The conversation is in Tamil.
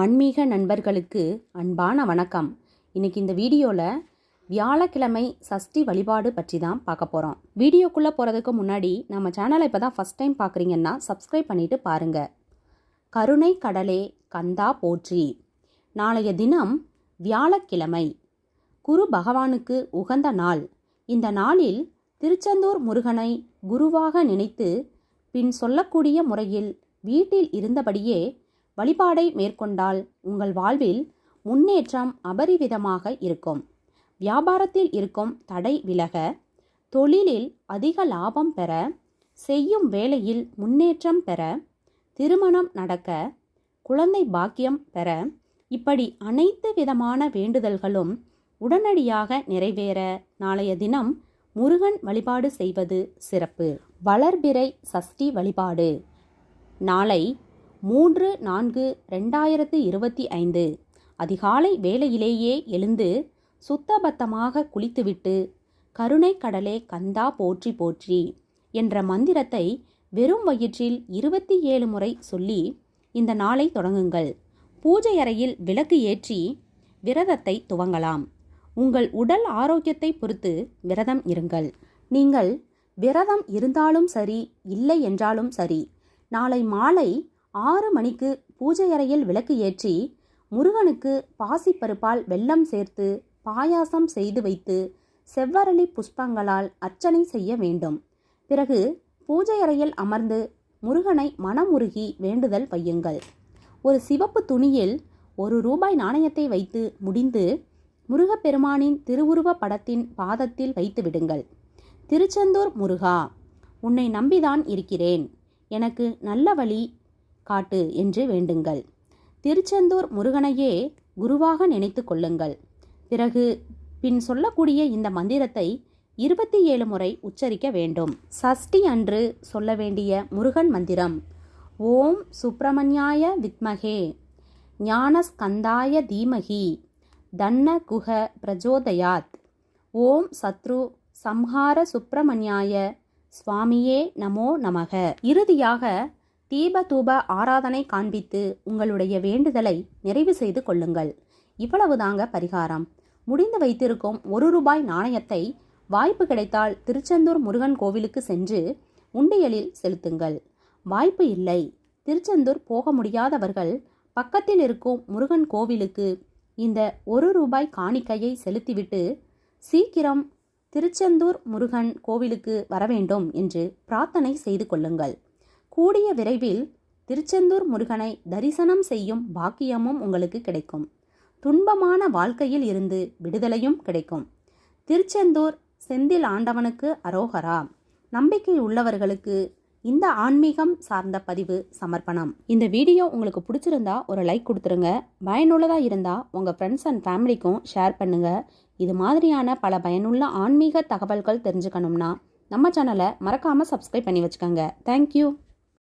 ஆன்மீக நண்பர்களுக்கு அன்பான வணக்கம். இன்னைக்கு இந்த வீடியோவில் வியாழக்கிழமை சஷ்டி வழிபாடு பற்றி தான் பார்க்க போகிறோம் வீடியோக்குள்ளே போகிறதுக்கு முன்னாடி நம்ம சேனலை இப்போ தான் ஃபஸ்ட் டைம் பார்க்குறீங்கன்னா சப்ஸ்கிரைப் பண்ணிவிட்டு பாருங்கள் கருணை கடலே கந்தா போற்றி. நாளைய தினம் வியாழக்கிழமை குரு பகவானுக்கு உகந்த நாள். இந்த நாளில் திருச்செந்தூர் முருகனை குருவாக நினைத்து பின் சொல்லக்கூடிய முறையில் வீட்டில் இருந்தபடியே வழிபாடை மேற்கொண்டால் உங்கள் வாழ்வில் முன்னேற்றம் அபரிவிதமாக இருக்கும். வியாபாரத்தில் இருக்கும் தடை விலக தொழிலில் அதிக லாபம் பெற செய்யும் வேலையில் முன்னேற்றம் பெற திருமணம் நடக்க குழந்தை பாக்கியம் பெற இப்படி அனைத்து விதமான வேண்டுதல்களும் உடனடியாக நிறைவேற நாளைய தினம் முருகன் வழிபாடு செய்வது சிறப்பு. வளர்பிறை சஷ்டி வழிபாடு. நாளை மூன்று நான்கு ரெண்டாயிரத்து இருபத்தி ஐந்து. அதிகாலை வேளையிலேயே எழுந்து சுத்தபத்தமாக குளித்துவிட்டு கருணை கடலே கந்தா போற்றி போற்றி என்ற மந்திரத்தை வெறும் வயிற்றில் இருபத்தி ஏழு முறை சொல்லி இந்த நாளை தொடங்குங்கள். பூஜை அறையில் விளக்கு ஏற்றி விரதத்தை துவங்கலாம். உங்கள் உடல் ஆரோக்கியத்தை பொறுத்து விரதம் இருங்கள். நீங்கள் விரதம் இருந்தாலும் சரி இல்லை என்றாலும் சரி நாளை மாலை ஆறு மணிக்கு பூஜை அறையில் விளக்கு ஏற்றி முருகனுக்கு பாசிப்பருப்பால் வெல்லம் சேர்த்து பாயாசம் செய்து வைத்து செவ்வரளி புஷ்பங்களால் அர்ச்சனை செய்ய வேண்டும். பிறகு பூஜை அறையில் அமர்ந்து முருகனை மனமுருகி வேண்டுதல் வையுங்கள். ஒரு சிவப்பு துணியில் ஒரு ரூபாய் நாணயத்தை வைத்து முடிந்து முருகப்பெருமானின் திருவுருவ படத்தின் பாதத்தில் வைத்து விடுங்கள். திருச்செந்தூர் முருகா உன்னை நம்பிதான் இருக்கிறேன். எனக்கு நல்ல வழி காட்டு என்று வேண்டுங்கள். திருச்செந்தூர் முருகனையே குருவாக நினைத்து கொள்ளுங்கள். பிறகு பின் சொல்லக்கூடிய இந்த மந்திரத்தை இருபத்தி ஏழு முறை உச்சரிக்க வேண்டும். சஷ்டி அன்று சொல்ல வேண்டிய முருகன் மந்திரம் ஓம் சுப்பிரமணியாய வித்மகே ஞானஸ்கந்தாய தீமகி தன்ன குஹ பிரஜோதயாத் ஓம் சத்ரு சம்ஹார சுப்பிரமணியாய சுவாமியே நமோ நமக. இறுதியாக தீப தூப ஆராதனை காண்பித்து உங்களுடைய வேண்டுதலை நிறைவு செய்து கொள்ளுங்கள். இவ்வளவுதாங்க பரிகாரம். முடிந்து வைத்திருக்கும் ஒரு ரூபாய் நாணயத்தை வாய்ப்பு கிடைத்தால் திருச்செந்தூர் முருகன் கோவிலுக்கு சென்று உண்டியலில் செலுத்துங்கள். வாய்ப்பு இல்லை. திருச்செந்தூர் போக முடியாதவர்கள் பக்கத்தில் இருக்கும் முருகன் கோவிலுக்கு இந்த ஒரு ரூபாய் காணிக்கையை செலுத்திவிட்டு சீக்கிரம் திருச்செந்தூர் முருகன் கோவிலுக்கு வரவேண்டும் என்று பிரார்த்தனை செய்து கொள்ளுங்கள். கூடிய விரைவில் திருச்செந்தூர் முருகனை தரிசனம் செய்யும் பாக்கியமும் உங்களுக்கு கிடைக்கும். துன்பமான வாழ்க்கையில் இருந்து விடுதலையும் கிடைக்கும். திருச்செந்தூர் செந்தில் ஆண்டவனுக்கு அரோகரா. நம்பிக்கை உள்ளவர்களுக்கு இந்த ஆன்மீகம் சார்ந்த பதிவு சமர்ப்பணம். இந்த வீடியோ உங்களுக்கு பிடிச்சிருந்தா ஒரு லைக் கொடுத்துருங்க. பயனுள்ளதாக இருந்தால் உங்கள் ஃப்ரெண்ட்ஸ் அண்ட் ஃபேமிலிக்கும் ஷேர் பண்ணுங்கள் இது மாதிரியான பல பயனுள்ள ஆன்மீக தகவல்கள் தெரிஞ்சுக்கணும்னா நம்ம சேனலை மறக்காமல் சப்ஸ்கிரைப் பண்ணி வச்சுக்கோங்க. தேங்க்யூ